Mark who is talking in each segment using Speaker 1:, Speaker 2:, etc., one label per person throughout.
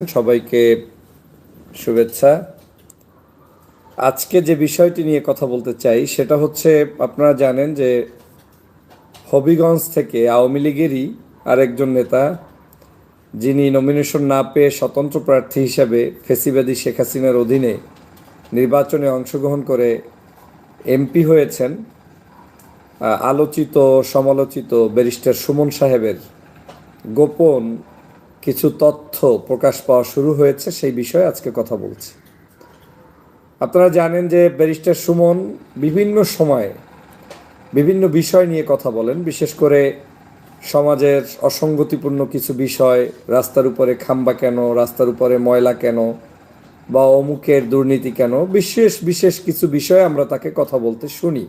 Speaker 1: সবাইকে শুভেচ্ছা। আজকে যে বিষয়টি নিয়ে কথা বলতে চাই, সেটা হচ্ছে আপনারা জানেন যে হবিগঞ্জ থেকে আওয়ামী লীগেরই আরেকজন নেতা, যিনি নমিনেশন না পেয়ে স্বতন্ত্র প্রার্থী হিসাবে ফেসিবাদী শেখ হাসিনার অধীনে নির্বাচনে অংশগ্রহণ করে এমপি হয়েছেন আলোচিত, সমালোচিত ব্যারিস্টার সুমন সাহেবের গোপন কিছু তথ্য প্রকাশ পাওয়া শুরু হয়েছে, সেই বিষয়ে আজকে কথা বলছি। আপনারা জানেন যে ব্যারিস্টার সুমন বিভিন্ন সময়ে বিভিন্ন বিষয় নিয়ে কথা বলেন, বিশেষ করে সমাজের অসঙ্গতিপূর্ণ কিছু বিষয়, রাস্তার উপরে খাম্বা কেন, রাস্তার উপরে ময়লা কেন, বা অমুকের দুর্নীতি কেন, বিশেষ বিশেষ কিছু বিষয়ে আমরা তাকে কথা বলতে শুনি।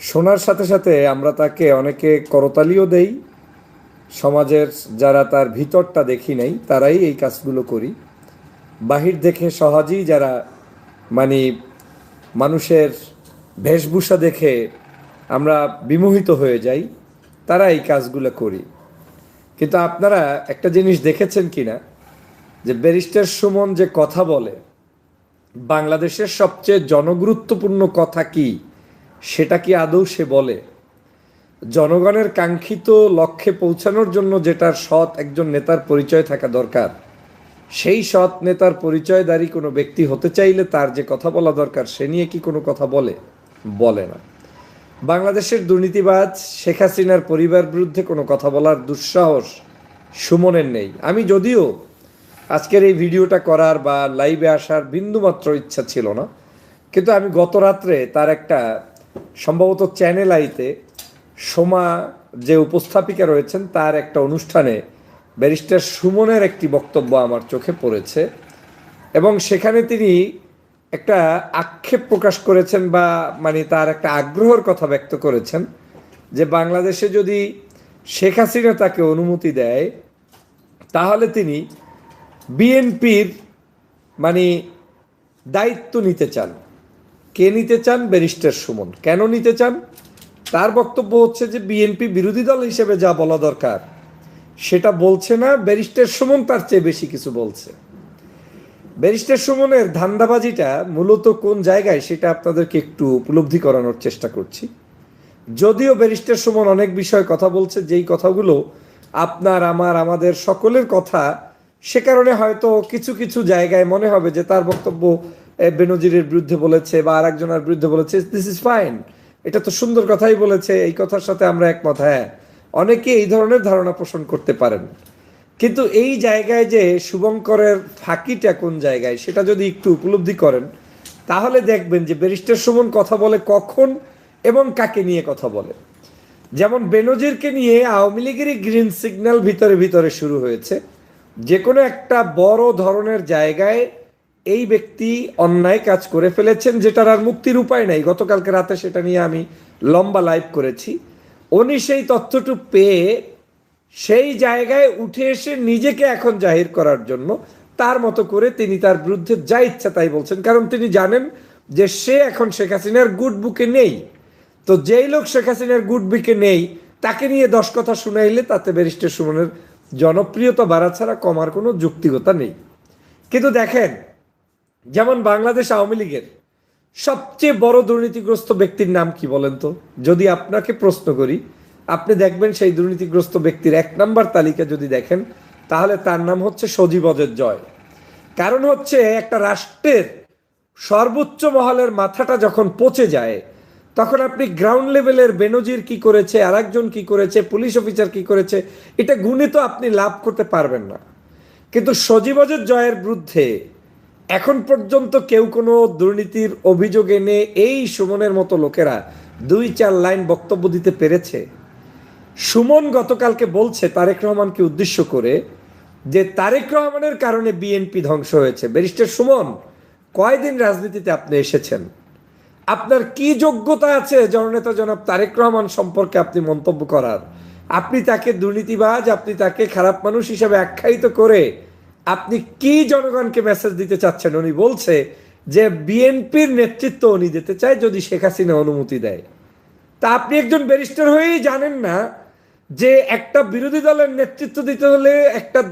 Speaker 1: শোনার সাথে সাথে আমরা তাকে অনেকে করতালিও দেই সমাজের যারা তার ভিতরটা দেখি নাই, তারাই এই কাজগুলো করি। বাহির দেখে সহজেই যারা মানে মানুষের বেশভূষা দেখে আমরা বিমোহিত হয়ে যাই, তারা এই কাজগুলো করি। কিন্তু আপনারা একটা জিনিস দেখেছেন কি না যে ব্যারিস্টার সুমন যে কথা বলে, বাংলাদেশের সবচেয়ে জনগুরুত্বপূর্ণ কথা কি, সেটা কি আদৌ সে বলে? জনগণের কাঙ্ক্ষিত লক্ষ্যে পৌঁছানোর জন্য যেটার সৎ একজন নেতার পরিচয় থাকা দরকার। সেই সৎ নেতার পরিচয়দারী কোনো ব্যক্তি হতে চাইলে তার যে কথা বলা দরকার, সে নিয়ে কি কোনো কথা বলে? বলে না। বাংলাদেশের দুর্নীতিবাজ শেখ হাসিনার পরিবার বিরুদ্ধে কোনো কথা বলার দুঃসাহস সুমনের নেই। আমি যদিও আজকের এই ভিডিওটা করার বা লাইভে আসার বিন্দুমাত্র ইচ্ছা ছিল না, কিন্তু আমি গত রাত্রে তার একটা সম্ভবত চ্যানেল আইতে সোমা যে উপস্থাপিকা রয়েছেন, তার একটা অনুষ্ঠানে ব্যারিস্টার সুমনের একটি বক্তব্য আমার চোখে পড়েছে এবং সেখানে তিনি একটা আক্ষেপ প্রকাশ করেছেন বা মানে তার একটা আগ্রহের কথা ব্যক্ত করেছেন যে বাংলাদেশে যদি শেখ হাসিনা তাকে অনুমতি দেয়, তাহলে তিনি বিএনপির মানে দায়িত্ব নিতে চান। কে নিতে চান? ব্যারিস্টার সুমন। কেন নিতে চান? তার বক্তব্য হচ্ছে যে বিএনপি বিরোধী দল হিসেবে যা বলা দরকার, সেটা বলছে না, ব্যারিস্টার সুমন তার চেয়ে বেশি কিছু বলছে। ব্যারিস্টার সুমনের ধান্দাবাজিটা মূলত কোন জায়গায় সেটা আপনাদেরকে একটু উপলব্ধি করানোর চেষ্টা করছি। যদিও ব্যারিস্টার সুমন অনেক বিষয়ে কথা বলছে, যেই কথাগুলো আপনার, আমার, আমাদের সকলের কথা, সে কারণে হয়তো কিছু কিছু জায়গায় মনে হবে যে তার বক্তব্য বেনজিরের বিরুদ্ধে বলেছে বা আরেকজনের বিরুদ্ধে বলেছে দিস ইজ ফাইন এটা তো সুন্দর কথাই বলেছে, এই কথার সাথে আমরা একমত হ্যাঁ। অনেকে এই ধরনের ধারণা পোষণ করতে পারেন। কিন্তু এই জায়গায় যে শুভঙ্করের ফাঁকিটা কোন জায়গায়, সেটা যদি একটু উপলব্ধি করেন, তাহলে দেখবেন যে ব্যারিস্টার সুমন কথা বলে কখন এবং কাকে নিয়ে কথা বলে। যেমন বেনজিরকে নিয়ে আওয়ামী লীগেরই গ্রিন সিগন্যাল ভিতরে ভিতরে শুরু হয়েছে। যে কোনো একটা বড় ধরনের জায়গায় এই ব্যক্তি অন্যায় কাজ করে ফেলেছেন, যেটার আর মুক্তির উপায় নাই। গতকালকে রাতে সেটা নিয়ে আমি লম্বা লাইভ করেছি। উনি সেই তথ্যটু পেয়ে সেই জায়গায় উঠে এসে নিজেকে এখন জাহির করার জন্য তার মতো করে তিনি তার বিরুদ্ধে যা ইচ্ছা তাই বলছেন। কারণ তিনি জানেন যে সে এখন শেখ হাসিনার গুড বুকে নেই। তো যেই লোক শেখ হাসিনার গুড বুকে নেই, তাকে নিয়ে দশ কথা শুনাইলে তাতে ব্যারিস্টার সুমনের জনপ্রিয়তা বাড়া ছাড়া কমার কোনো যুক্তিকতা নেই। কিন্তু দেখেন যেমন বাংলাদেশ আওয়ামী লীগের সবচেয়ে বড় দুর্নীতিগ্রস্ত ব্যক্তির নাম কি বলেন তো? যদি আপনাকে প্রশ্ন করি, আপনি দেখবেন সেই দুর্নীতিগ্রস্ত ব্যক্তির এক নাম্বার তালিকা যদি দেখেন, তাহলে তার নাম হচ্ছে সজীব অজের জয়। কারণ হচ্ছে একটা রাষ্ট্রের সর্বোচ্চ মহলের মাথাটা যখন পচে যায়, তখন আপনি গ্রাউন্ড লেভেলের বেনজির কি করেছে, আরেকজন কি করেছে পুলিশ অফিসার কি করেছে, এটা গুণে তো আপনি লাভ করতে পারবেন না। কিন্তু সজীব অজের জয়ের বিরুদ্ধে এখন পর্যন্ত কেউ কোনো দুর্নীতির অভিযোগ এনে এই সুমনের মতো লোকেরা দুই চার লাইন বক্তব্য দিতে পেরেছে। সুমন গতকালকে বলছে তারেক রহমানকে উদ্দেশ্য করে যে তারেক রহমানের কারণে বিএনপি ধ্বংস হয়েছে। ব্যারিস্টার সুমন, কয়দিন রাজনীতিতে আপনি এসেছেন? আপনার কি যোগ্যতা আছে জননেতা জনাব তারেক রহমান সম্পর্কে আপনি মন্তব্য করার? আপনি তাকে দুর্নীতিবাজ, আপনি তাকে খারাপ মানুষ হিসেবে আখ্যায়িত করে আপনি কি জনগণকে মেসেজ দিতে চাচ্ছেন? উনি বলছে যে, বিএনপির নেতৃত্ব উনি দিতে চায় যদি শেখ হাসিনা অনুমতি দেয়। তা আপনি একজন ব্যারিস্টার হয়েই জানেন না যে, একটা বিরোধী দলের নেতৃত্ব দিতে হলে একটা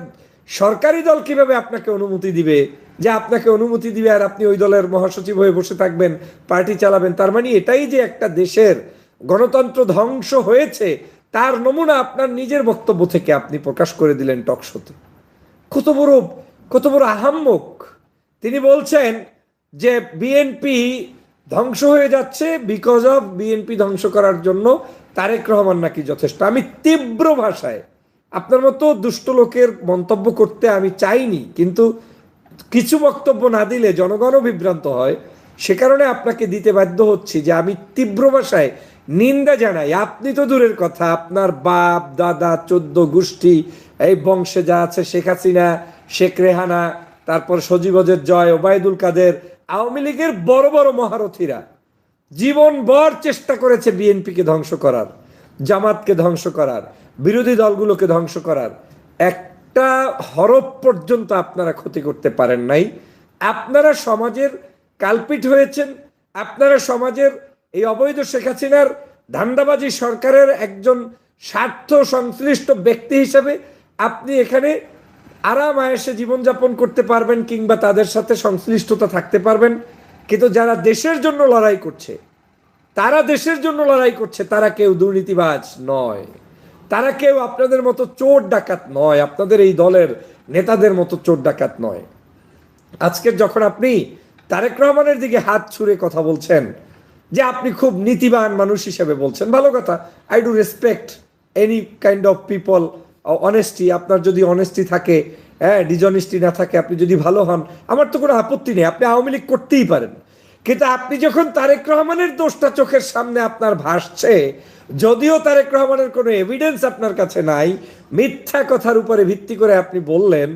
Speaker 1: সরকারি দল কীভাবে আপনাকে অনুমতি দিবে? যে, আপনাকে অনুমতি দিবে আর আপনি ওই দলের মহাসচিব হয়ে বসে থাকবেন, পার্টি চালাবেন। তার মানে এটাই যে একটা দেশের গণতন্ত্র ধ্বংস হয়েছে, তার নমুনা আপনার নিজের বক্তব্য থেকে আপনি প্রকাশ করে দিলেন টকশোতে কত বড় কত বড় আহাম্মক। তিনি বলছেন যে বিএনপি ধ্বংস হয়ে যাচ্ছে বিকজ অফ বিএনপি ধ্বংস করার জন্য তারেক রহমান নাকি যথেষ্ট। আমি তীব্র ভাষায়, আপনার মতো দুষ্ট লোকের মন্তব্য করতে আমি চাইনি, কিন্তু কিছু বক্তব্য না দিলে জনগণও বিভ্রান্ত হয়। সে কারণে আপনাকে দিতে বাধ্য হচ্ছি যে আমি তীব্র ভাষায় নিন্দা জানাই। আপনি তো দূরের কথা, আপনার বাপ, দাদা, চোদ্দ গোষ্ঠী, এই বংশে যা আছে, শেখ হাসিনা, শেখ রেহানা, তারপর সজীবজের জয়, ওবায়দুল কাদের, আওয়ামী লীগের বড় বড় মহারথীরা জীবন জীবনভর চেষ্টা করেছে বিএনপিকে ধ্বংস করার, জামাতকে ধ্বংস করার, বিরোধী দলগুলোকে ধ্বংস করার। একটা হরফ পর্যন্ত আপনারা ক্ষতি করতে পারেন নাই। আপনারা সমাজের কালপিট হয়েছেন, আপনারা সমাজের এই অবৈধ শেখ হাসিনার ধান্দাবাজি সরকারের একজন স্বার্থ সংশ্লিষ্ট ব্যক্তি হিসেবে আপনি এখানে আরাম আয়েসে জীবনযাপন করতে পারবেন কিংবা তাদের সাথে সংশ্লিষ্টতা থাকতে পারবেন। কিন্তু যারা দেশের জন্য লড়াই করছে, তারা দেশের জন্য লড়াই করছে, তারা কেউ দুর্নীতিবাজ নয়। তারা কেউ আপনাদের মতো চোর ডাকাত নয়, আপনাদের এই দলের নেতাদের মতো চোর ডাকাত নয়। আজকের যখন আপনি তারেক রহমানের দিকে হাত ছুঁড়ে কথা বলছেন যে আপনি খুব নীতিবান মানুষ হিসেবে বলছেন। ভালো কথা I do respect any kind of people honesty আপনার যদি অনেস্টি থাকে হ্যাঁ ডিজনেস্টি না থাকে, আপনি যদি ভালো হন, আমার তো কোনো আপত্তি নেই, আপনি আওয়ামী লীগ করতেই পারেন। কিন্তু আপনি যখন তারেক রহমানের দোষটা চোখের সামনে আপনার ভাসছে, যদিও তারেক রহমানের কোনো এভিডেন্স আপনার কাছে নাই, মিথ্যা কথার উপরে ভিত্তি করে আপনি বললেন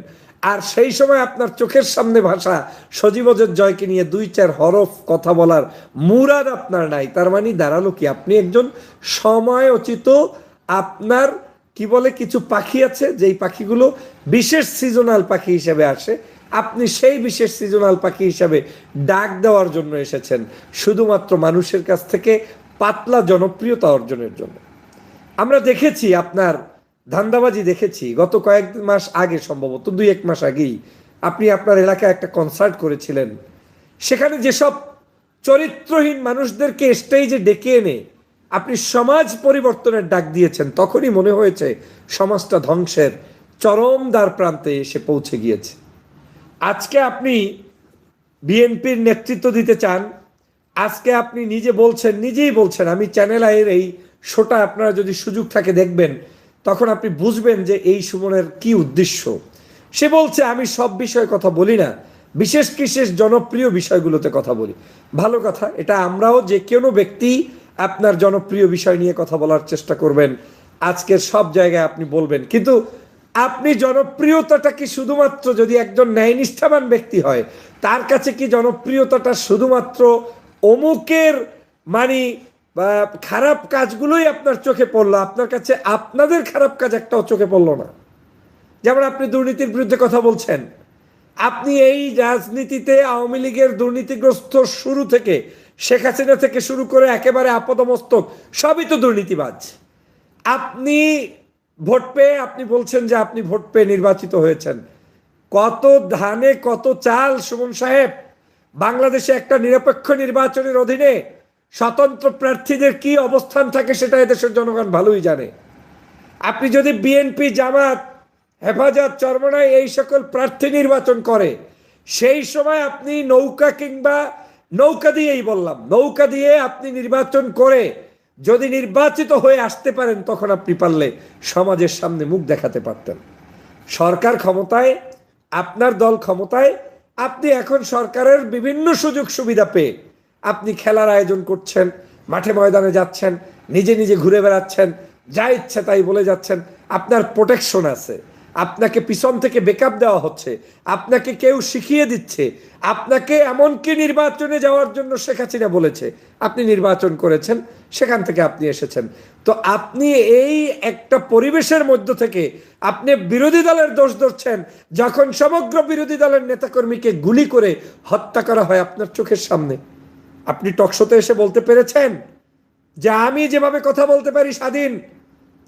Speaker 1: আর সেই সময় আপনার চোখের সামনে ভাষা সজীবজের জয়কে নিয়ে দুই চার হরফ কথা বলার মুরাদ আপনার নাই। তার মানে দাঁড়াল কি? আপনি একজন সময়োচিত আপনার, কি বলে, কিছু পাখি আছে, যেই পাখিগুলো বিশেষ সিজনাল পাখি হিসেবে আসে। আপনি সেই বিশেষ সিজনাল পাখি হিসাবে ডাক দেওয়ার জন্য এসেছেন, শুধুমাত্র মানুষের কাছ থেকে পাতলা জনপ্রিয়তা অর্জনের জন্য। আমরা দেখেছি আপনার ধান্দাবাজি দেখেছি, গত কয়েক মাস আগে সম্ভবত, দুই এক মাস আগেই। আপনি আপনার এলাকায় একটা কনসার্ট করেছিলেন। সেখানে যেসব চরিত্রহীন মানুষদেরকে স্টেজে ডেকে এনে আপনি সমাজ পরিবর্তনের ডাক দিয়েছেন, তখনই মনে হয়েছে সমাজটা ধ্বংসের চরম দ্বার প্রান্তে এসে পৌঁছে গিয়েছে। আজকে আপনি বিএনপির নেতৃত্ব দিতে চান, আজকে আপনি নিজে বলছেন, নিজেই বলছেন, আমি চ্যানেল আয়ের এই শোটা আপনারা যদি সুযোগ থাকে দেখবেন। তখন আপনি বুঝবেন যে এই সুমনের কি উদ্দেশ্য। সে বলছে, আমি সব বিষয়ে কথা বলি না। বিশেষ বিশেষ জনপ্রিয় বিষয়গুলোতে কথা বলি। ভালো কথা, এটা আমরাও যে কোনো ব্যক্তি আপনার জনপ্রিয় বিষয় নিয়ে কথা বলার চেষ্টা করবেন। আজকের সব জায়গায় আপনি বলবেন। কিন্তু আপনি জনপ্রিয়তাটা কি শুধুমাত্র যদি একজন ন্যায়নিষ্ঠাবান ব্যক্তি হয়, তার কাছে কি জনপ্রিয়তাটা শুধুমাত্র অমুকের মানে বা খারাপ কাজগুলোই আপনার চোখে পড়ল। আপনার কাছে আপনাদের খারাপ কাজ একটাও চোখে পড়ল না। যেমন আপনি দুর্নীতির বিরুদ্ধে কথা বলছেন। আপনি এই রাজনীতিতে আওয়ামী লীগের দুর্নীতিগ্রস্ত শুরু থেকে, শেখ হাসিনা থেকে শুরু করে একেবারে আপদমস্তক, সবই তো দুর্নীতিবাজ। আপনি ভোট পেয়ে আপনি বলছেন যে আপনি ভোট পেয়ে নির্বাচিত হয়েছেন। কত ধানে কত চাল, সুমন সাহেব? বাংলাদেশে একটা নিরপেক্ষ নির্বাচনের অধীনে স্বতন্ত্র প্রার্থীদের কি অবস্থান থাকে সেটা এদেশের জনগণ ভালোই জানে। আপনি যদি বিএনপি, জামাত, হেফাজত চরমনায় এই সকল প্রার্থী নির্বাচন করে, সেই সময় আপনি নৌকা কিংবা নৌকা দিয়েই বললাম, নৌকা দিয়ে আপনি নির্বাচন করে যদি নির্বাচিত হয়ে আসতে পারেন, তখন আপনি পারলে সমাজের সামনে মুখ দেখাতে পারতেন। সরকার ক্ষমতায়, আপনার দল ক্ষমতায়, আপনি এখন সরকারের বিভিন্ন সুযোগ সুবিধা পেয়ে আপনি খেলার আয়োজন করছেন, মাঠে ময়দানে যাচ্ছেন, নিজে নিজে ঘুরে বেড়াচ্ছেন, যা ইচ্ছে তাই বলে যাচ্ছেন, আপনার প্রোটেকশন আছে। আপনাকে পিছন থেকে বেকআপ দেওয়া হচ্ছে, আপনাকে কেউ শিখিয়ে দিচ্ছে, আপনাকে এমনকি নির্বাচনে যাওয়ার জন্য শেখ হাসিনা বলেছে, আপনি নির্বাচন করেছেন, সেখান থেকে আপনি এসেছেন। তো আপনি এই একটা পরিবেশের মধ্য থেকে আপনি বিরোধী দলের দোষ ধরছেন, যখন সমগ্র বিরোধী দলের নেতাকর্মীকে গুলি করে হত্যা করা হয় আপনার চোখের সামনে। আপনি টকশোতে এসে বলতে পেরেছেন? যে আমি যেভাবে কথা বলতে পারি স্বাধীন,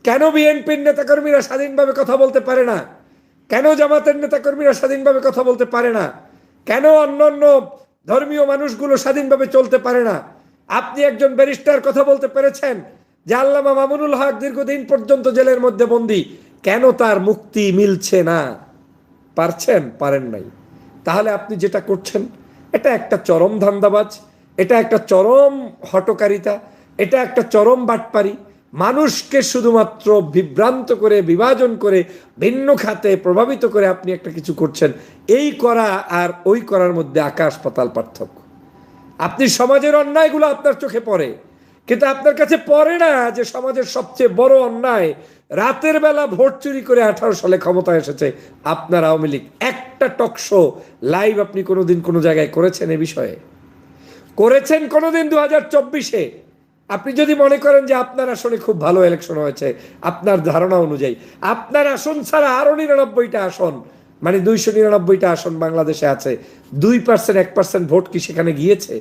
Speaker 1: কেন বিএনপির নেতাকর্মীরা স্বাধীনভাবে কথা বলতে পারে না? কেন জামাতের নেতাকর্মীরা স্বাধীনভাবে কথা বলতে পারে না? কেন অন্য অন্য ধর্মীয় মানুষগুলো স্বাধীনভাবে চলতে পারে না? আপনি একজন ব্যারিস্টার কথা বলতে পেরেছেন যে আল্লামা মামুনুল হক দীর্ঘদিন পর্যন্ত জেলের মধ্যে বন্দি। কেন তার মুক্তি মিলছে না? পারছেন? পারেন নাই। তাহলে আপনি যেটা করছেন, এটা একটা চরম ধান্দাবাজ। এটা একটা চরম হটকারিতা, এটা একটা চরম বাটপারি। মানুষকে শুধুমাত্র বিভ্রান্ত করে, বিভাজন করে, ভিন্ন খাতে প্রভাবিত করে আপনি একটা কিছু করছেন, এই করা আর ওই করার মধ্যে আকাশ পাতাল পার্থক্য। আপনি সমাজের অন্যায়গুলো আপনার চোখে পড়ে, কিন্তু আপনার কাছে পড়ে না যে সমাজের সবচেয়ে বড় অন্যায়, রাতের বেলা ভোট চুরি করে আঠারো সালে ক্ষমতা এসেছে আপনার আওয়ামী লীগ। একটা টকশো লাইভ আপনি কোনোদিন কোনো জায়গায় করেছেন এ বিষয়ে? করেছেন কোনোদিন দু হাজার চব্বিশে। আপনি যদি মনে করেন যে আপনার আসনে খুব ভালো ইলেকশন হয়েছে, আপনার ধারণা অনুযায়ী। আপনার আসন ছাড়া আরও নিরানব্বইটা আসন মানে দুইশো নিরানব্বইটা আসন বাংলাদেশে আছে, দুই পার্সেন্ট এক পার্সেন্ট ভোট কি সেখানে গিয়েছে?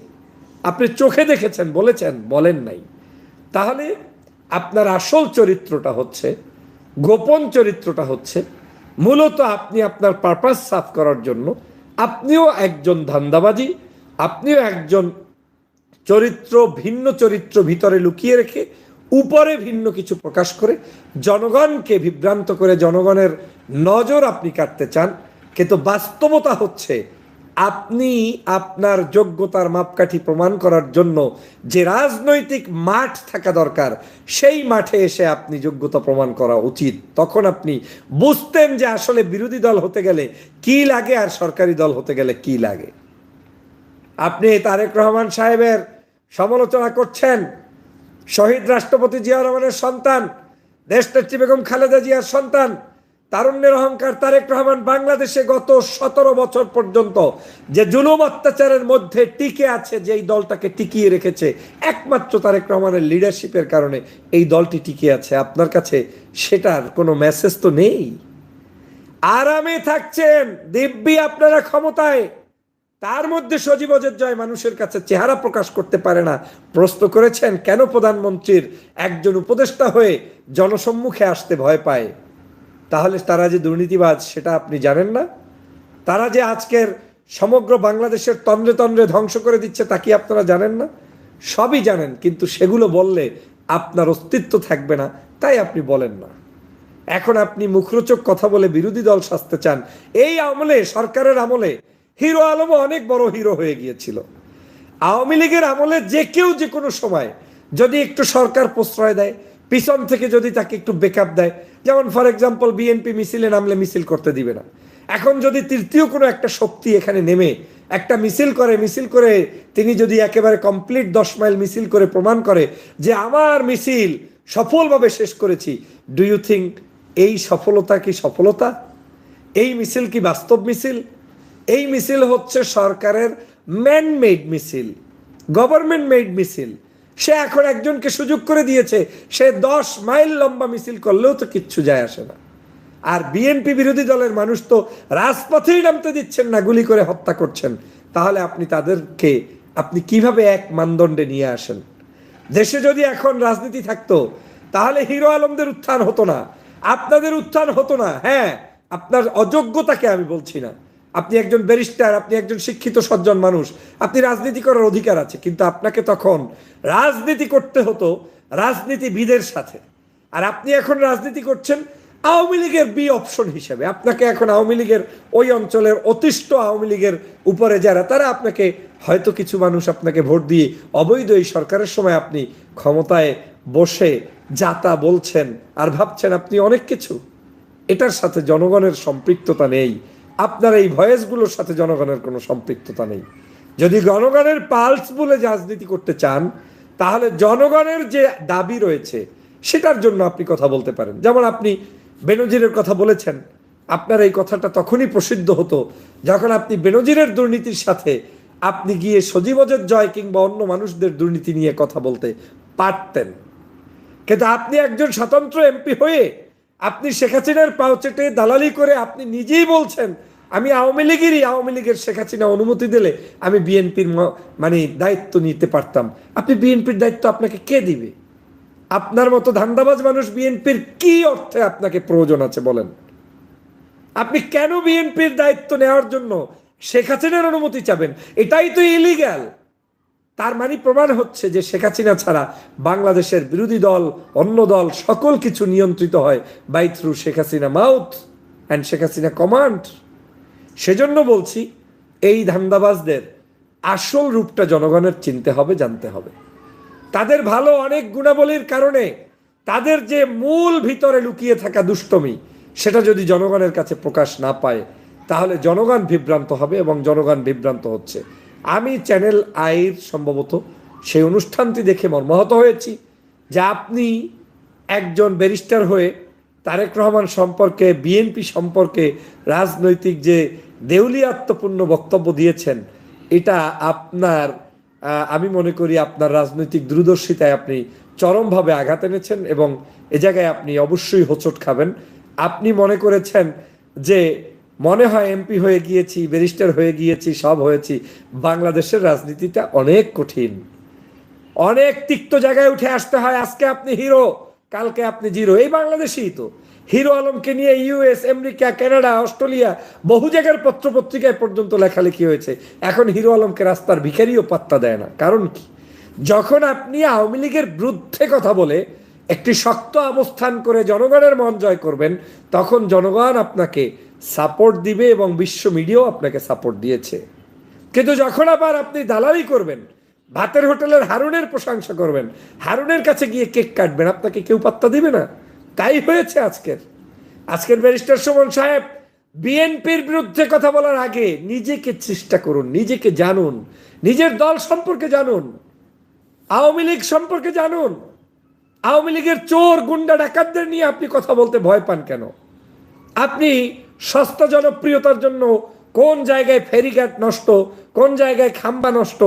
Speaker 1: আপনি চোখে দেখেছেন, বলেছেন, বলেন নাই। তাহলে আপনার আসল চরিত্রটা হচ্ছে, গোপন চরিত্রটা হচ্ছে, মূলত আপনি আপনার পারপাস সাফ করার জন্য, আপনিও একজন ধান্দাবাজি, আপনিও একজন চরিত্র, ভিন্ন চরিত্র ভিতরে লুকিয়ে রেখে উপরে ভিন্ন কিছু প্রকাশ করে জনগণকে বিভ্রান্ত করে জনগণের নজর আপনি কাটতে চান, কিন্তু বাস্তবতা হচ্ছে আপনি আপনার যোগ্যতার মাপকাঠি প্রমাণ করার জন্য যে রাজনৈতিক মাঠ থাকা দরকার, সেই মাঠে এসে আপনি যোগ্যতা প্রমাণ করা উচিত। তখন আপনি বুঝতেন যে আসলে বিরোধী দল হতে গেলে কি লাগে আর সরকারি দল হতে গেলে কি লাগে। আপনি তারেক রহমান সাহেবের সমালোচনা করছেন, শহীদ রাষ্ট্রপতি জিয়া রহমানের সন্তান, দেশনেত্রী বেগম খালেদা জিয়ার সন্তান, তারুণ্যের অহংকার তারেক রহমান বাংলাদেশে গত সতেরো বছর পর্যন্ত যে জুলুম অত্যাচারের মধ্যে টিকে আছে, যেই দলটাকে টিকিয়ে রেখেছে, একমাত্র তারেক রহমানের লিডারশিপের কারণে এই দলটি টিকে আছে। আপনার কাছে সেটার কোনো মেসেজ তো নেই? আরামে থাকছেন, দিব্যি আপনারা ক্ষমতায়। তার মধ্যে সজীব জয় মানুষের কাছে চেহারা প্রকাশ করতে পারে না। প্রশ্ন করেছেন, কেন প্রধানমন্ত্রীর একজন উপদেষ্টা হয়ে জনসম্মুখে আসতে ভয় পায়? তাহলে তারা যে দুর্নীতিবাজ, সেটা আপনি জানেন না? তারা যে আজকের সমগ্র বাংলাদেশের তন্দ্রে তন্দ্রে ধ্বংস করে দিচ্ছে, তা কি আপনারা জানেন না? সবই জানেন, কিন্তু সেগুলো বললে আপনার অস্তিত্ব থাকবে না, তাই আপনি বলেন না। এখন আপনি মুখরোচক কথা বলে বিরোধী দল সাজতে চান, এই আমলে, সরকারের আমলে হিরো আলমও অনেক বড় হিরো হয়ে গিয়েছিল। আওয়ামী লীগের আমলে যে কেউ যে কোনো সময় যদি একটু সরকার প্রশ্রয় দেয়, পিছন থেকে যদি তাকে একটু বেকআপ দেয়, যেমন ফর এক্সাম্পল বিএনপি মিছিলে নামলে মিছিল করতে দিবে না। এখন যদি তৃতীয় কোনো একটা শক্তি এখানে নেমে, একটা মিছিল করে মিছিল করে তিনি যদি একেবারে কমপ্লিট দশ মাইল মিছিল করে প্রমাণ করে যে আমার মিছিল সফলভাবে শেষ করেছি ডু ইউ থিঙ্ক এই সফলতা কি সফলতা? এই মিছিল কি বাস্তব মিছিল এই মিছিল হচ্ছে সরকারের ম্যান মেড মিছিল গভর্নমেন্ট মেড মিছিল। সে এখন একজনকে সুযোগ করে দিয়েছে, সে দশ মাইল লম্বা মিছিল করলেও তো কিচ্ছু যায় আসে না। আর বিএনপি বিরোধী দলের মানুষ তো রাজপথেই নামতে দিচ্ছেন না, গুলি করে হত্যা করছেন। তাহলে আপনি তাদেরকে, আপনি কীভাবে এক মানদণ্ডে নিয়ে আসেন? দেশে যদি এখন রাজনীতি থাকতো, তাহলে হিরো আলমদের উত্থান হতো না। আপনাদের উত্থান হতো না হ্যাঁ। আপনার অযোগ্যতাকে আমি বলছি না। আপনি একজন ব্যারিস্টার, আপনি একজন শিক্ষিত, সজ্জন মানুষ, আপনি রাজনীতি করার অধিকার আছে, কিন্তু আপনাকে তখন রাজনীতি করতে হতো রাজনীতিবিদের সাথে। আর আপনি এখন রাজনীতি করছেন আওয়ামী লীগের বি অপশন হিসেবে। আপনাকে এখন আওয়ামী লীগের ওই অঞ্চলের অতিষ্ঠ আওয়ামী লীগের উপরে যারা, তারা আপনাকে হয়তো কিছু মানুষ আপনাকে ভোট দিয়ে অবৈধ এই সরকারের সময় আপনি ক্ষমতায় বসে যাতা বলছেন আর ভাবছেন আপনি অনেক কিছু। এটার সাথে জনগণের সম্পৃক্ততা নেই। আপনার এই ভয়েসগুলোর সাথে জনগণের কোনো সম্পৃক্ততা নেই। যদি জনগণের পালস বলে রাজনীতি করতে চান, তাহলে জনগণের যে দাবি রয়েছে, সেটার জন্য আপনি কথা বলতে পারেন। যেমন আপনি বেনজিরের কথা বলেছেন, আপনার এই কথাটা তখনই প্রসিদ্ধ হতো যখন আপনি বেনজিরের দুর্নীতির সাথে আপনি গিয়ে সজীবজের জয় কিংবা অন্য মানুষদের দুর্নীতি নিয়ে কথা বলতে পারতেন। কিন্তু আপনি একজন স্বতন্ত্র এমপি হয়ে আপনি শেখ হাসিনার পাও চেটে দালালি করে আপনি নিজেই বলছেন আমি আওয়ামী লীগেরই, আওয়ামী লীগের শেখ হাসিনা অনুমতি দিলে আমি বিএনপির মানে দায়িত্ব নিতে পারতাম। আপনি বিএনপির দায়িত্ব আপনাকে কে দিবে? আপনার মতো ধান্দাবাজ মানুষ বিএনপির কি অর্থে আপনাকে প্রয়োজন আছে বলেন? আপনি কেন বিএনপির দায়িত্ব নেওয়ার জন্য শেখ হাসিনার অনুমতি চাবেন? এটাই তো ইলিগ্যাল তার মানে প্রমাণ হচ্ছে যে শেখ হাসিনা ছাড়া বাংলাদেশের বিরোধী দল, অন্য দল সকল কিছু নিয়ন্ত্রিত হয়। By through Sheikh Hasina mouth and Sheikh Hasina command সেজন্য বলছি, এই ধান্দাবাজদের আসল রূপটা জনগণের চিনতে হবে, জানতে হবে। তাদের ভালো অনেক গুণাবলীর কারণে তাদের যে মূল ভিতরে লুকিয়ে থাকা দুষ্টমি, সেটা যদি জনগণের কাছে প্রকাশ না পায়, তাহলে জনগণ বিভ্রান্ত হবে এবং জনগণ বিভ্রান্ত হচ্ছে। আমি চ্যানেল আইর সম্ভবত সেই অনুষ্ঠানটি দেখে মর্মাহত হয়েছি যে আপনি একজন ব্যারিস্টার হয়ে তারেক রহমান সম্পর্কে, বিএনপি সম্পর্কে রাজনৈতিক যে দেউলিয়াত্মপূর্ণ বক্তব্য দিয়েছেন। এটা আপনার আমি মনে করি আপনার রাজনৈতিক দূরদর্শিতায় আপনি চরমভাবে আঘাত এনেছেন এবং এ জায়গায় আপনি অবশ্যই হোঁচট খাবেন। আপনি মনে করেছেন যে মনে হয় এমপি হয়ে গিয়েছি, ব্যারিস্টার হয়ে গিয়েছি, সব হয়েছি, বাংলাদেশের রাজনীতিটা অনেক কঠিন। অনেক তিক্ত জায়গায় উঠে আসতে হয়, আজকে আপনি হিরো, কালকে আপনি জিরো। এই বাংলাদেশেই তো। হিরো আলমকে নিয়ে ইউএস, আমেরিকা, কানাডা, অস্ট্রেলিয়া বহু জায়গার পত্র পত্রিকায় পর্যন্ত লেখালেখি হয়েছে। এখন হিরো আলমকে রাস্তার ভিখারিও পাত্তা দেয় না। কারণ কি? যখন আপনি আওয়ামী লীগের বিরুদ্ধে কথা বলে একটি শক্ত অবস্থান করে জনগণের মন জয় করবেন, তখন জনগণ আপনাকে সাপোর্ট দিবে এবং বিশ্ব মিডিয়াও আপনাকে সাপোর্ট দিয়েছে। কিন্তু যখন আবার আপনি দালালি করবেন, ভাতের হোটেলের হারুনের প্রশংসা করবেন, হারুনের কাছে গিয়ে কেক কাটবেন, আপনাকে কেউ পাত্তা দিবে না। তাই হয়েছে আজকের। আজকের ব্যারিস্টার সুমন সাহেব, বিএনপির বিরুদ্ধে কথা বলার আগে নিজেকে চেষ্টা করুন, নিজেকে জানুন, নিজের দল সম্পর্কে জানুন, আওয়ামী লীগ সম্পর্কে জানুন। আওয়ামী লীগের চোর, গুন্ডা, ডাকাতদের নিয়ে আপনি কথা বলতে ভয় পান কেন? আপনি সস্তা জনপ্রিয়তার জন্য কোন জায়গায় ফেরিঘাট নষ্ট, কোন জায়গায় খাম্বা নষ্ট,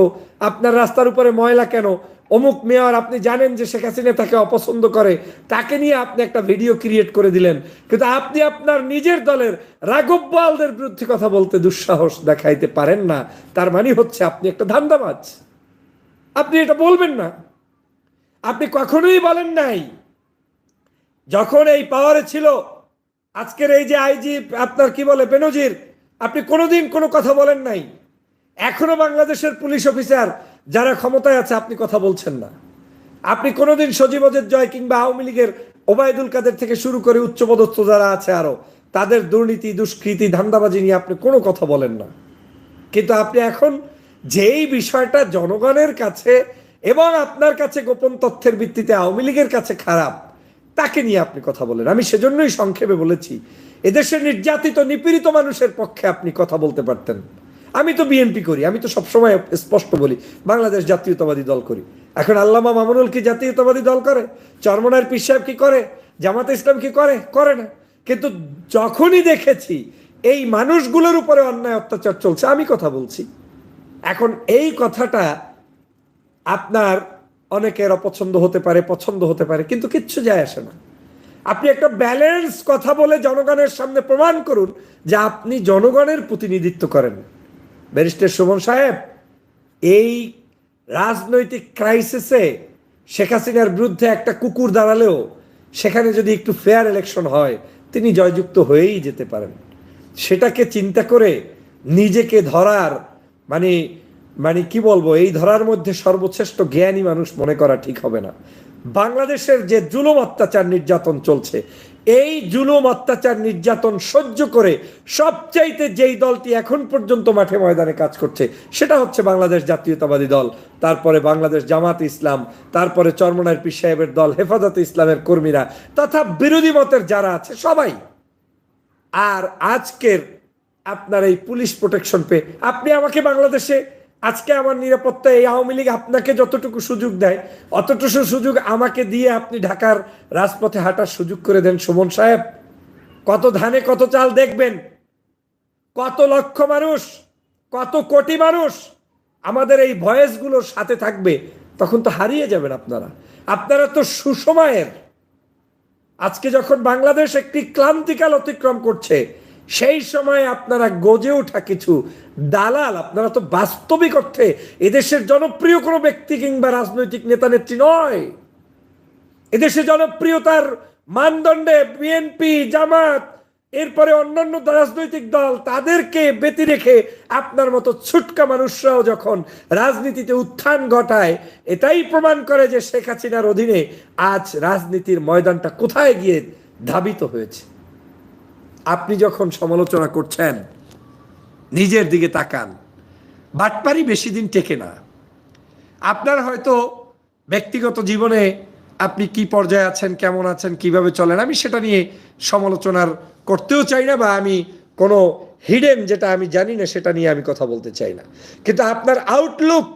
Speaker 1: আপনার রাস্তার উপরে ময়লা কেন অমুক মেয়র, আপনি জানেন যে শেখ হাসিনা তাকে অপছন্দ করে, তাকে নিয়ে আপনি একটা ভিডিও ক্রিয়েট করে দিলেন। কিন্তু আপনি আপনার নিজের দলের রাঘব বোয়ালদের বিরুদ্ধে কথা বলতে দুঃসাহস দেখাইতে পারেন না। তার মানে হচ্ছে আপনি একটা ধান্দাবাজ। আপনি এটা বলবেন না। আপনি কখনোই বলেন নাই, যখন এই পাওয়ারে ছিল, আজকের এই যে আইজি, আপনার কি বলে, বেনজির, আপনি কোনোদিন কোনো কথা বলেন নাই। এখনও বাংলাদেশের পুলিশ অফিসার যারা ক্ষমতায় আছে, আপনি কথা বলছেন না। আপনি কোনোদিন সজীবদের জয় কিংবা আওয়ামী লীগের ওবায়দুল কাদের থেকে শুরু করে উচ্চপদস্থ যারা আছে আরও, তাদের দুর্নীতি, দুষ্কৃতি, ধান্দাবাজি নিয়ে আপনি কোনো কথা বলেন না। কিন্তু আপনি এখন যেই বিষয়টা জনগণের কাছে এবং আপনার কাছে গোপন তথ্যের ভিত্তিতে আওয়ামী লীগের কাছে খারাপ, তাকে নিয়ে আপনি কথা বলেন। আমি সেজন্যই সংক্ষেপে বলেছি, এদেশের নির্যাতিত, নিপীড়িত মানুষের পক্ষে আপনি কথা বলতে পারতেন। আমি তো বিএনপি করি, আমি তো সবসময় স্পষ্ট বলি, বাংলাদেশ জাতীয়তাবাদী দল করি। এখন আল্লামা মামুনুল কি জাতীয়তাবাদী দল করে? চরমনার পীর সাহেব কি করে? জামাতে ইসলাম কি করে? করে না। কিন্তু যখনই দেখেছি এই মানুষগুলোর উপরে অন্যায় অত্যাচার চলছে, আমি কথা বলছি। এখন এই কথাটা আপনার অনেকের অপছন্দ হতে পারে, পছন্দ হতে পারে, কিন্তু কিচ্ছু যায় আসে না। আপনি একটা ব্যালেন্স কথা বলে জনগণের সামনে প্রমাণ করুন যে আপনি জনগণের প্রতিনিধিত্ব করেন। ব্যারিস্টার সুমন সাহেব, এই রাজনৈতিক ক্রাইসিসে শেখ হাসিনার বিরুদ্ধে একটা কুকুর দাঁড়ালেও সেখানে যদি একটু ফেয়ার ইলেকশন হয়, তিনি জয়যুক্ত হয়েই যেতে পারেন। সেটাকে চিন্তা করে নিজেকে ধরার মানে মানে কি বলব, এই ধরার মধ্যে সর্বশ্রেষ্ঠ জ্ঞানী মানুষ মনে করা ঠিক হবে না। বাংলাদেশের যে জুলুম অত্যাচার নির্যাতন চলছে এই জুলুম, অত্যাচার, নির্যাতন সহ্য করে সবচাইতে যেই দলটি এখন পর্যন্ত মাঠে ময়দানে কাজ করছে, সেটা হচ্ছে বাংলাদেশ জাতীয়তাবাদী দল। তারপরে বাংলাদেশ জামাত ইসলাম, তারপরে চরমনার পীর সাহেবের দল, হেফাজতে ইসলামের কর্মীরা, তথা বিরোধী মতের যারা আছে সবাই। আর আজকের আপনার এই পুলিশ প্রোটেকশন পেয়ে আপনি আমাকে বাংলাদেশে আজকে আমার নিরাপত্তা এই আওয়ামী লীগ আপনাকে যতটুকু সুযোগ দেয়, অতটুকু সুযোগ আমাকে দিয়ে আপনি ঢাকার রাজপথে হাঁটার সুযোগ করে দেন সুমন সাহেব। কত ধানে কত চাল দেখবেন। কত লক্ষ মানুষ, কত কোটি মানুষ আমাদের এই ভয়েসগুলোর সাথে থাকবে, তখন তো হারিয়ে যাবেন আপনারা। আপনারা তো সুসময়ের। আজকে যখন বাংলাদেশ একটি ক্লান্তিকাল অতিক্রম করছে সেই সময় আপনারা গজে ওঠা কিছু দালাল, আপনারা তো বাস্তবিক অর্থে এদেশের জনপ্রিয় কোনো ব্যক্তি কিংবা রাজনৈতিক নেতা নেত্রী নয়। এদেশে জনপ্রিয়তার মানদণ্ডে বিএনপি জামাত, এরপরে অন্যান্য রাজনৈতিক দল, তাদেরকে ব্যতি রেখে আপনার মতো ছুটকা মানুষরাও যখন রাজনীতিতে উত্থান ঘটায়, এটাই প্রমাণ করে যে শেখ হাসিনার অধীনে আজ রাজনীতির ময়দানটা কোথায় গিয়ে ধাবিত হয়েছে। আপনি যখন সমালোচনা করছেন, নিজের দিকে তাকান, বাটপারি বেশি দিন টেকে না। আপনার হয়তো ব্যক্তিগত জীবনে আপনি কি পর্যায়ে আছেন, কেমন আছেন, কীভাবে চলেন, আমি সেটা নিয়ে সমালোচনার করতেও চাই না বা আমি কোনো হিডেন যেটা আমি জানি না, সেটা নিয়ে আমি কথা বলতে চাই না। কিন্তু আপনার আউটলুক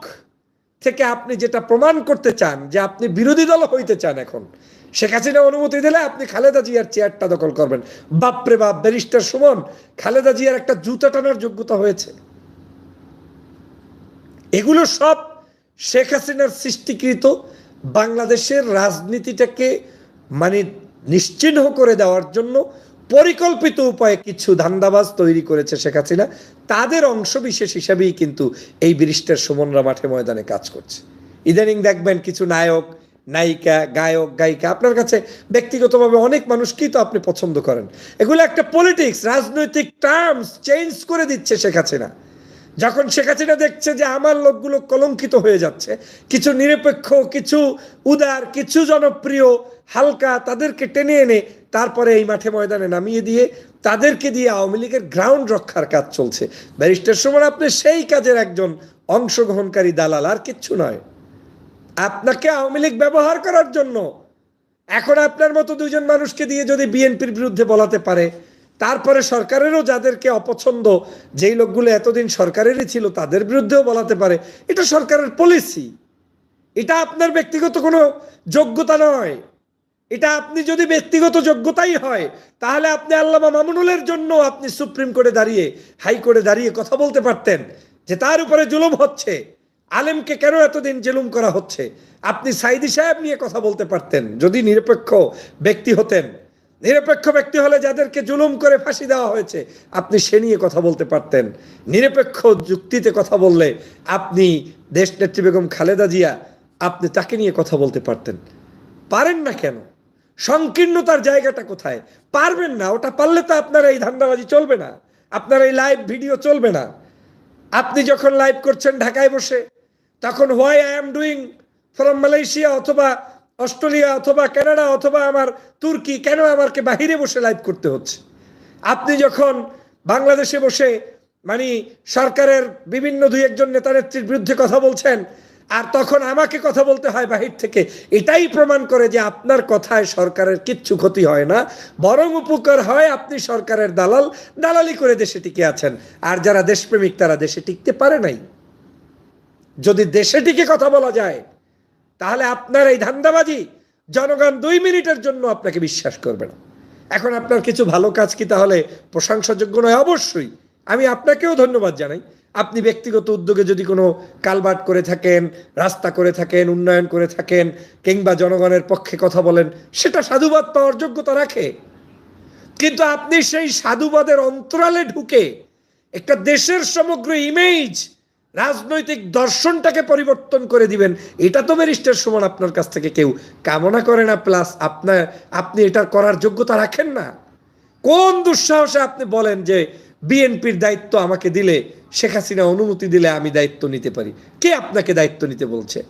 Speaker 1: থেকে আপনি যেটা প্রমাণ করতে চান যে আপনি বিরোধী দল হইতে চান এখন, শেখ হাসিনা অনুমতি দিলে আপনি খালেদা জিয়ার চেয়ারটা দখল করবেন। বাপরে বাপ, ব্যারিস্টার সুমন, খালেদা জিয়ার একটা জুতা টানার যোগ্যতা হয়েছে। এগুলো সব শেখ হাসিনার সৃষ্টিকৃত, বাংলাদেশের রাজনীতিটাকে মানে নিশ্চিহ্ন করে দেওয়ার জন্য পরিকল্পিত উপায়ে কিছু ধান্দাবাজ তৈরি করেছে শেখ হাসিনা। তাদের অংশবিশেষ হিসাবেই কিন্তু এই ব্রিস্টের সুমনরা মাঠে ময়দানে কাজ করছে। ইদানিং দেখবেন কিছু নায়ক, নায়িকা, গায়ক, গায়িকা, আপনার কাছে ব্যক্তিগতভাবে অনেক মানুষকেই তো আপনি পছন্দ করেন? এগুলো একটা পলিটিক্স রাজনৈতিক টার্মস চেঞ্জ করে দিচ্ছে শেখ হাসিনা। যখন শেখ হাসিনা দেখছে যে আমার লোকগুলো কলঙ্কিত হয়ে যাচ্ছে, কিছু নিরপেক্ষ, কিছু উদার, কিছু জনপ্রিয়, হালকা, তাদেরকে টেনে এনে তারপরে এই মাঠে ময়দানে নামিয়ে দিয়ে তাদেরকে দিয়ে আওয়ামী লীগের গ্রাউন্ড রক্ষার কাজ চলছে। ব্যারিস্টার সময় আপনি সেই কাজের একজন অংশগ্রহণকারী দালাল, আর কিচ্ছু নয়। আপনাকে আওয়ামী লীগ ব্যবহার করার জন্য এখন আপনার মতো দুজন মানুষকে দিয়ে যদি বিএনপির বিরুদ্ধে বলাতে পারে, তারপরে সরকারেরও যাদেরকে অপছন্দ, যেই লোকগুলো এতদিন সরকারেরই ছিল, তাদের বিরুদ্ধেও বলাতে পারে, এটা সরকারের পলিসি এটা আপনার ব্যক্তিগত কোনো যোগ্যতা নয়। এটা আপনি যদি ব্যক্তিগত যোগ্যতাই হয়, তাহলে আপনি আল্লামা মামুনুলের জন্য আপনি সুপ্রিম কোর্টে দাঁড়িয়ে হাইকোর্টে দাঁড়িয়ে কথা বলতে পারতেন যে তার উপরে জুলুম হচ্ছে। আলেমকে কেন এতদিন জুলুম করা হচ্ছে? আপনি সাইদি সাহেব নিয়ে কথা বলতে পারতেন, যদি নিরপেক্ষ ব্যক্তি হতেন। নিরপেক্ষ ব্যক্তি হলে যাদেরকে জুলুম করে ফাঁসি দেওয়া হয়েছে, আপনি সে নিয়ে কথা বলতে পারতেন। নিরপেক্ষ যুক্তিতে কথা বললে আপনি দেশ নেত্রী বেগম খালেদা জিয়া, আপনি তাকে নিয়ে কথা বলতে পারতেন। পারেন না কেন? সংকীর্ণতার জায়গাটা কোথায়? পারবেন না, ওটা পারলে তো আপনার এই ধান্দাবাজি চলবে না, আপনার এই লাইভ ভিডিও চলবে না। আপনি যখন লাইভ করছেন ঢাকায় বসে, তখন why I am doing from Malaysia অথবা অস্ট্রেলিয়া অথবা কানাডা অথবা আমার তুর্কি, কেন আমাকে বাহিরে বসে লাইভ করতে হচ্ছে? আপনি যখন বাংলাদেশে বসে মানে সরকারের বিভিন্ন দুই একজন নেতা নেত্রীর বিরুদ্ধে কথা বলছেন আর তখন আমাকে কথা বলতে হয় বাহির থেকে। এটাই প্রমাণ করে যে আপনার কথায় সরকারের কিচ্ছু ক্ষতি হয় না। বরং উপকার হয় আপনি সরকারের দালাল, দালালি করে দেশে টিকে আছেন। আর যারা দেশপ্রেমিক, তারা দেশে টিকতে পারে নাই। যদি দেশে টিকে কথা বলা যায়, তাহলে আপনার এই ধান্দাবাজি জনগণ দুই মিনিটের জন্য আপনাকে বিশ্বাস করবে না। এখন আপনার কিছু ভালো কাজ কি তাহলে প্রশংসাযোগ্য নয়? অবশ্যই। আমি আপনাকেও ধন্যবাদ জানাই। আপনি ব্যক্তিগত উদ্যোগে যদি কোনো কালবাট করে থাকেন, রাস্তা করে থাকেন, উন্নয়ন করে থাকেন, কিংবা জনগণের পক্ষে কথা বলেন, সেটা সাধুবাদ পাওয়ার যোগ্যতা রাখে। কিন্তু আপনি সেই সাধুবাদের অন্তরালে ঢুকে একটা দেশের সমগ্র ইমেজ রাজনৈতিক দর্শনটাকে পরিবর্তন করে দিবেন, এটা তো ব্যারিস্টার সমান আপনার কাছ থেকে কেউ। কামনা করে না প্লাস আপনার আপনি এটা করার যোগ্যতা রাখেন না। কোন দুঃসাহসে আপনি বলেন যে বিএনপির দায়িত্ব আমাকে দিলে, শেখ হাসিনা অনুমতি দিলে আমি দায়িত্ব নিতে পারি। কে আপনাকে দায়িত্ব নিতে বলছে?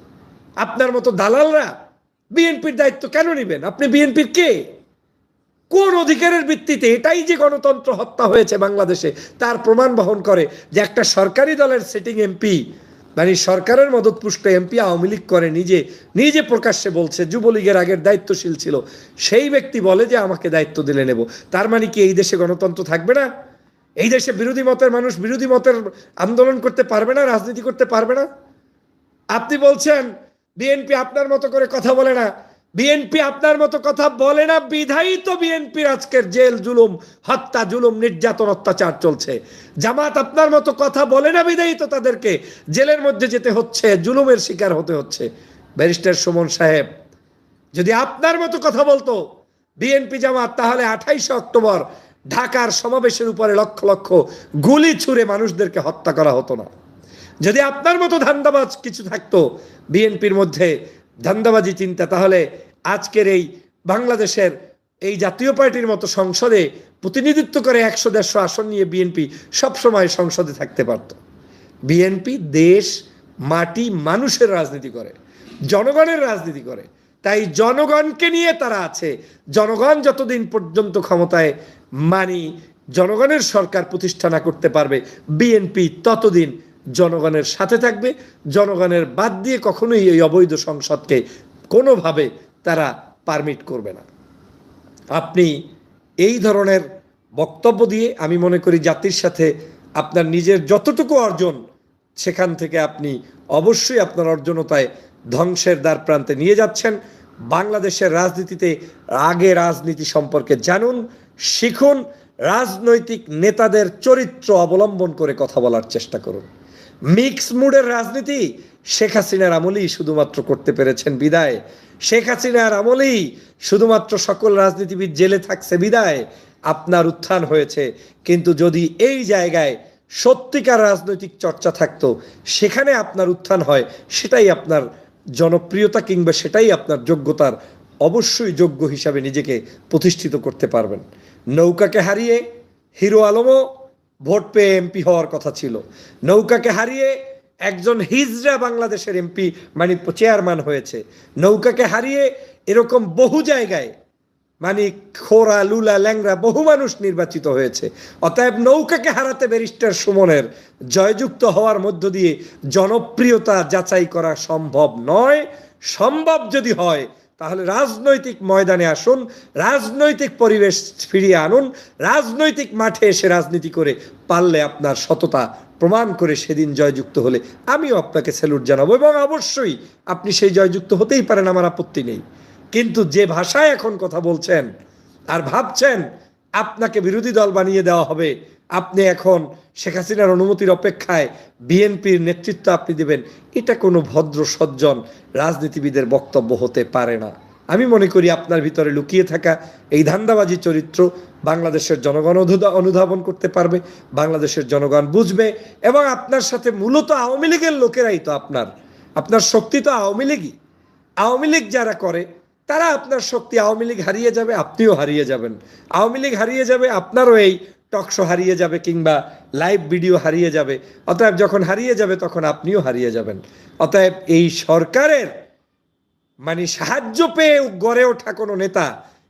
Speaker 1: আপনার মতো দালালরা বিএনপির দায়িত্ব কেন নেবেন? আপনি বিএনপির কে? কোন অধিকারের ভিত্তিতে এটাই যে গণতন্ত্র হত্যা হয়েছে বাংলাদেশে, তার প্রমাণ বহন করে যে একটা সরকারি দলের সেটিং এমপি মানে সরকারের মদতপুষ্ট এমপি আওয়ামী লীগ করে নিজে নিজে প্রকাশ্যে বলছে, যুবলীগের আগের দায়িত্বশীল ছিল। সেই ব্যক্তি বলে যে আমাকে দায়িত্ব দিলে নেব। তার মানে কি এই দেশে গণতন্ত্র থাকবে না? এই দেশে বিরোধী মতের মানুষ বিরোধী মতের আন্দোলন করতে পারবে না, রাজনীতি করতে পারবে না। আপনি বলছেন, বিএনপি আপনার মতো করে কথা বলে না। বিএনপি আপনার মতো কথা বলে না বিধায়ী তো বিএনপির আজকের জেল, জুলুম, হত্যা, জুলুম, নির্যাতন, অত্যাচার চলছে। জামাত আপনার মতো কথা বলে না বিধায়ী তো তাদেরকে। জেলের মধ্যে যেতে হচ্ছে, জুলুমের শিকার হতে হচ্ছে। ব্যারিস্টার সুমন সাহেব, যদি আপনার মতো কথা বলতো, বিএনপি জামাত, তাহলে আঠাইশে অক্টোবর ঢাকার সমাবেশের উপরে লক্ষ লক্ষ গুলি ছুঁড়ে মানুষদেরকে হত্যা করা হতো না। যদি আপনার মতো ধান্দাবাজ কিছু থাকতো বিএনপির মধ্যে ধান্দাবাজি চিন্তা, তাহলে আজকের এই বাংলাদেশের এই জাতীয় পার্টির মতো সংসদে প্রতিনিধিত্ব করে একশো দেড়শো আসন নিয়ে বিএনপি সবসময় সংসদে থাকতে পারত। বিএনপি দেশ, মাটি মানুষের রাজনীতি করে, জনগণের রাজনীতি করে। তাই জনগণকে নিয়ে তারা আছে। জনগণ যতদিন পর্যন্ত ক্ষমতায় মানি, জনগণের সরকার প্রতিষ্ঠা না করতে পারবে বিএনপি ততদিন জনগণের সাথে থাকবে। জনগণের বাদ দিয়ে কখনোই এই অবৈধ সংসদকে কোনোভাবে তারা পারমিট করবে না। আপনি এই ধরনের বক্তব্য দিয়ে আমি মনে করি জাতির সাথে আপনার নিজের যতটুকু অর্জন, সেখান থেকে আপনি অবশ্যই আপনার অর্জনতায় ধ্বংসের দ্বার প্রান্তে নিয়ে যাচ্ছেন। বাংলাদেশের রাজনীতিতে আগে রাজনীতি সম্পর্কে জানুন, শিখুন, রাজনৈতিক নেতাদের চরিত্র অবলম্বন করে কথা বলার চেষ্টা করুন। মিক্স মুডের রাজনীতি শেখ হাসিনার আমলেই শুধুমাত্র করতে পেরেছেন বিদায়। শেখ হাসিনার আমলেই শুধুমাত্র সকল রাজনীতিবিদ জেলে থাকছে বিদায়। আপনার উত্থান হয়েছে। কিন্তু যদি এই জায়গায় সত্যিকার রাজনৈতিক চর্চা থাকতো, সেখানে আপনার উত্থান হয়, সেটাই আপনার জনপ্রিয়তা কিংবা সেটাই আপনার যোগ্যতার অবশ্যই যোগ্য হিসাবে নিজেকে প্রতিষ্ঠিত করতে পারবেন। নৌকাকে হারিয়ে হিরো আলমও ভোট পেয়ে এমপি হওয়ার কথা ছিল। নৌকাকে হারিয়ে একজন হিজরা বাংলাদেশের এমপি মানে চেয়ারম্যান হয়েছে। নৌকাকে হারিয়ে এরকম বহু জায়গায় মানে খোরা, লুলা ল্যাংরা বহু মানুষ নির্বাচিত হয়েছে। অতএব নৌকাকে হারাতে ব্যারিস্টার সুমনের জয়যুক্ত হওয়ার মধ্য দিয়ে জনপ্রিয়তা যাচাই করা সম্ভব নয়। সম্ভব যদি হয়, তাহলে রাজনৈতিক ময়দানে আসুন, রাজনৈতিক পরিবেশ ফিরিয়ে আনুন, রাজনৈতিক মাঠে এসে রাজনীতি করে পারলে আপনার সততা প্রমাণ করে সেদিন জয়যুক্ত হলে। আমিও আপনাকে স্যালুট জানাব এবং অবশ্যই আপনি সেই জয়যুক্ত হতেই পারেন, আমার আপত্তি নেই। কিন্তু যে ভাষায় এখন কথা বলছেন আর ভাবছেন আপনাকে বিরোধী দল বানিয়ে দেওয়া হবে, আপনি এখন শেখ হাসিনার অনুমতির অপেক্ষায় বিএনপির নেতৃত্ব আপনি দেবেন, এটা কোনো ভদ্র সজ্জন রাজনীতিবিদের বক্তব্য হতে পারে না। আমি মনে করি আপনার ভিতরে লুকিয়ে থাকা এই ধান্দাবাজি চরিত্র বাংলাদেশের জনগণ অনুধাবন করতে পারবে, বাংলাদেশের জনগণ বুঝবে এবং আপনার সাথে মূলত আওয়ামী লীগের লোকেরাই তো আপনার। আপনার শক্তি তো আওয়ামী লীগই। আওয়ামী লীগ যারা করে তারা আপনার শক্তি আওয়ামী লীগ হারিয়ে যাবে, আপনিও হারিয়ে যাবেন। আওয়ামী লীগ হারিয়ে যাবে, আপনারও এই টকশো হারিয়ে যাবে কিংবা লাইভ ভিডিও হারিয়ে যাবে। অতএব যখন হারিয়ে যাবে, তখন আপনিও হারিয়ে যাবেন। অতএব এই সরকারের মানে সাহায্য পেয়ে গড়ে ওঠা কোনো নেতা,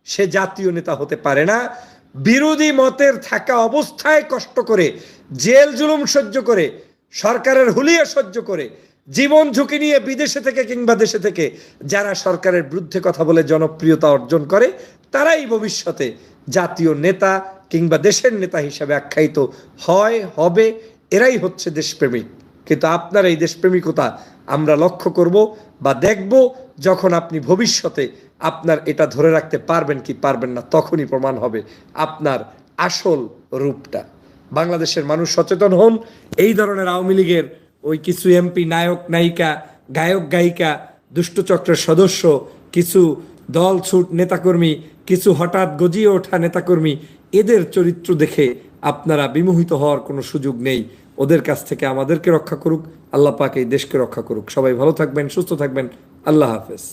Speaker 1: সে জাতীয় নেতা হতে পারে না। বিরোধী মতের থাকা অবস্থায় কষ্ট করে, জেল জুলুম সহ্য করে, সরকারের হুলিয়া সহ্য করে জীবন ঝুঁকি নিয়ে বিদেশে থেকে কিংবা দেশে থেকে যারা সরকারের বিরুদ্ধে কথা বলে জনপ্রিয়তা অর্জন করে, তারাই ভবিষ্যতে জাতীয় নেতা কিংবা দেশের নেতা হিসাবে আখ্যায়িত হয়, হবে, এরাই হচ্ছে দেশপ্রেমিক। কিন্তু আপনার এই দেশপ্রেমিকতা আমরা লক্ষ্য করব বা দেখব যখন আপনি ভবিষ্যতে আপনার এটা ধরে রাখতে পারবেন কি পারবেন না, তখনই প্রমাণ হবে আপনার আসল রূপটা। বাংলাদেশের মানুষ সচেতন হন, এই ধরনের আওয়ামী লীগের ওই কিছু এমপি নায়ক, নায়িকা, গায়ক, গায়িকা দুষ্টচক্রের সদস্য, কিছু দল, ছুট নেতাকর্মী, কিছু হঠাৎ গজিয়ে ওঠা নেতাকর্মী, এদের চরিত্র দেখে আপনারা বিমোহিত হওয়ার কোনো সুযোগ নেই। ওদের কাছ থেকে আমাদেরকে রক্ষা করুক, আল্লাহ পাক এই দেশকে রক্ষা করুক। সবাই ভালো থাকবেন, সুস্থ থাকবেন। আল্লাহ হাফেজ।